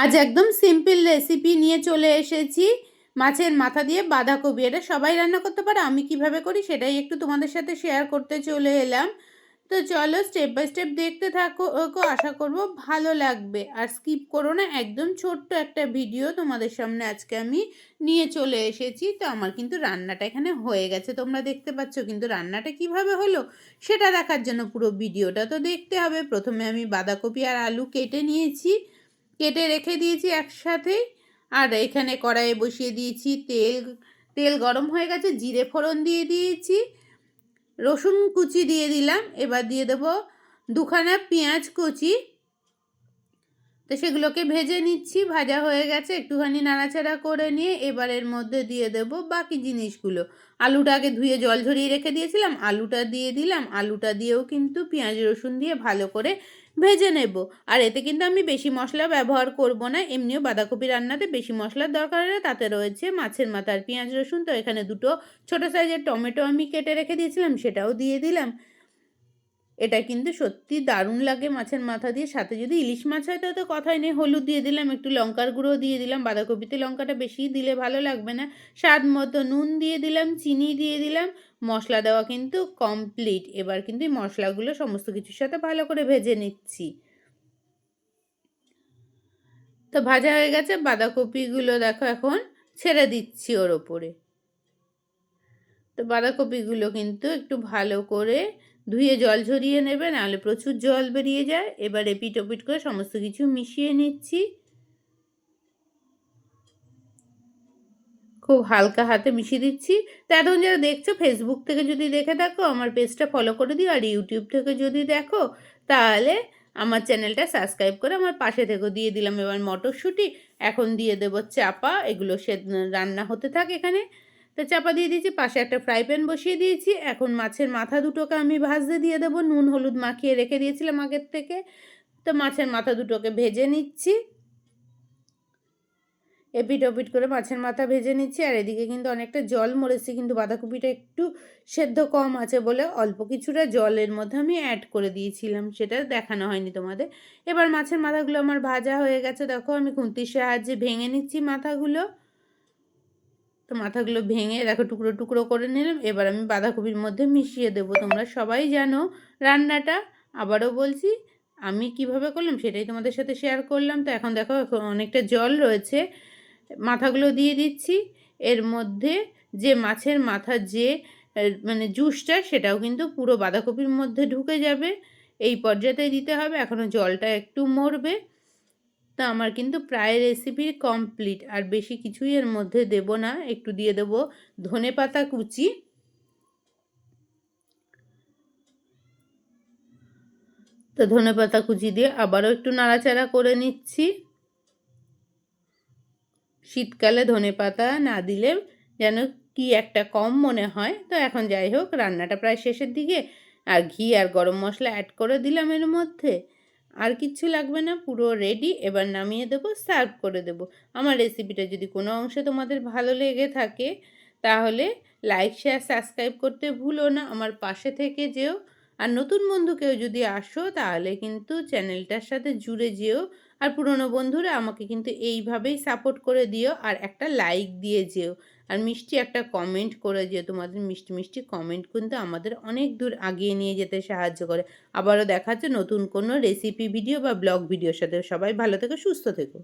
আজ একদম simple recipe নিয়ে চলে এসেছি। মাছের মাথা দিয়ে বাঁধাকপি। এটা সবাই রান্না করতে পারে, আমি কীভাবে করি সেটাই একটু তোমাদের সাথে শেয়ার করতে চলে এলাম। তো চলো স্টেপ বাই স্টেপ দেখতে থাকো আশা করব ভালো লাগবে। আর স্কিপ করো না, একদম ছোট্ট একটা ভিডিও তোমাদের সামনে আজকে আমি নিয়ে চলে এসেছি। তো আমার কিন্তু রান্নাটা এখানে হয়ে গেছে। তোমরা দেখতে পাচ্ছ কিন্তু রান্নাটা কীভাবে হলো সেটা দেখার জন্য পুরো ভিডিওটা তো দেখতে হবে। প্রথমে আমি বাঁধাকপি আর আলু কেটে নিয়েছি। কেটে রেখে দিয়েছি একসাথেই আর এখানে কড়াইয়ে বসিয়ে দিয়েছি তেল। তেল গরম হয়ে গেছে, জিরে ফোড়ন দিয়ে দিয়েছি। রসুন কুচি দিয়ে দিলাম। এবার দিয়ে দেবো দুখানা পেঁয়াজ কুচি। তো সেগুলোকে ভেজে নিচ্ছি, ভাজা হয়ে গেছে, একটুখানি নাড়াচাড়া করে নিয়ে এবার এর মধ্যে দিয়ে দেব বাকি জিনিসগুলো। আলুটা আগে ধুয়ে জল ঝরিয়ে রেখে দিয়েছিলাম, আলুটা দিয়ে দিলাম, আলুটা দিয়েও কিন্তু পেঁয়াজ রসুন দিয়ে ভালো করে ভেজে নেব। আর এতে কিন্তু আমি বেশি মশলা ব্যবহার করব না, এমনিও বাঁধাকপি রান্নাতে বেশি মশলার দরকার হয় তাতে রয়েছে মাছের মাথার পেঁয়াজ রসুন। তো এখানে দুটো ছোটো সাইজের টমেটো আমি কেটে রেখে দিয়েছিলাম, সেটাও দিয়ে দিলাম। এটা কিন্তু সত্যি দারুণ লাগে মাছের মাথা দিয়ে। সাথে যদি ইলিশ মাছ হয় তো কথাই নেই হলুদ দিয়ে দিলাম, একটু লঙ্কার গুঁড়ো দিয়ে দিলাম, বাঁধাকপিতে লঙ্কাটা বেশি দিলে ভালো লাগবে না। স্বাদ মতো নুন দিয়ে দিলাম, চিনি দিয়ে দিলাম, মশলা দেওয়া কিন্তু কমপ্লিট এবার কিন্তু এই মশলাগুলো সমস্ত কিছুর সাথে ভালো করে ভেজে নিচ্ছি। তো ভাজা হয়ে গেছে, বাঁধাকপিগুলো দেখো এখন ছেড়ে দিচ্ছি ওর ওপরে। তো বাঁধাকপিগুলো কিন্তু একটু ভালো করে ধুয়ে জল ঝরিয়ে নেবে, নাহলে প্রচুর জল বেরিয়ে যায়। এবার এপিট ওপিট করে সমস্ত কিছু মিশিয়ে নিচ্ছি। খুব হালকা হাতে মিশিয়ে দিচ্ছি। তো এখন যারা দেখছ ফেসবুক থেকে যদি দেখে থাকো, আমার পেজটা ফলো করে দিও। আর ইউটিউব থেকে যদি দেখো, তাহলে আমার চ্যানেলটা সাবস্ক্রাইব করে আমার পাশে থেকে দিয়ে দিলাম। এবার মটরশুঁটি, এখন দিয়ে দেবো চাপা। এগুলো সে রান্না হতে থাকে এখানে। তো চাপা দিয়ে দিয়েছি, পাশে একটা ফ্রাই প্যান বসিয়ে দিয়েছি। এখন মাছের মাথা দুটোকে আমি ভাজতে দিয়ে দেবো। নুন, হলুদ মাখিয়ে রেখে দিয়েছিলাম আগের থেকে। তো মাছের মাথা দুটোকে ভেজে নিচ্ছি। এপিট ওপিট করে মাছের মাথা ভেজে নিচ্ছি। আর এদিকে কিন্তু অনেকটা জল মরেছি, কিন্তু বাঁধাকপিটা একটু সেদ্ধ কম আছে বলে অল্প কিছুটা জলের মধ্যে আমি অ্যাড করে দিয়েছিলাম। সেটা দেখানো হয়নি তোমাদের। এবার মাছের মাথাগুলো আমার ভাজা হয়ে গেছে। দেখো আমি খুন্তির সাহায্যে ভেঙে নিচ্ছি মাথাগুলো। তো মাথাগুলো ভেঙে দেখো টুকরো টুকরো করে নিলাম। এবার আমি বাঁধাকপির মধ্যে মিশিয়ে দেবো। তোমরা সবাই জানো রান্নাটা। আবারও বলছি, আমি কীভাবে করলাম সেটাই তোমাদের সাথে শেয়ার করলাম। তো এখন দেখো অনেকটা জল রয়েছে। মাথাগুলো দিয়ে দিচ্ছি। এর মধ্যে যে মাছের মাথার যে মানে জুসটা সেটাও কিন্তু পুরো বাঁধাকপির মধ্যে ঢুকে যাবে। এই পর্যায়ে দিতে হবে। এখনও জলটা একটু মরবে। তো আমার কিন্তু প্রায় রেসিপি কমপ্লিট আর বেশি কিছুই এর মধ্যে দেব না। একটু দিয়ে দেব ধনে পাতা কুচি। তো ধনে পাতা কুচি দিয়ে আবারও একটু নাড়াচাড়া করে নিচ্ছি। শীতকালে ধনে পাতা না দিলে যেন কি একটা কম মনে হয়। তো এখন যাই হোক, রান্নাটা প্রায় শেষের দিকে। আর ঘি আর গরম মশলা অ্যাড করে দিলাম এর মধ্যে। আর কিচ্ছু লাগবে না, পুরো রেডি এবার নামিয়ে দেবো সার্ভ করে দেব। আমার রেসিপিটা যদি কোনো অংশে তোমাদের ভালো লেগে থাকে, তাহলে লাইক শেয়ার সাবস্ক্রাইব করতে ভুলো না। আমার পাশে থেকে যেও। আর নতুন বন্ধু কেউ যদি আসো, তাহলে কিন্তু চ্যানেলটার সাথে জুড়ে যেও। আর পুরনো বন্ধুরা আমাকে কিন্তু এইভাবেই সাপোর্ট করে দিও। আর একটা লাইক দিয়ে যেও। আর মিষ্টি একটা কমেন্ট করে যে, তোমাদের মিষ্টি মিষ্টি কমেন্ট কিন্তু আমাদের অনেক দূর আগিয়ে নিয়ে যেতে সাহায্য করে। আবারও দেখাচ্ছে নতুন কোনো রেসিপি ভিডিও বা ব্লগ ভিডিওর সাথে। সবাই ভালো থেকো, সুস্থ থেকো।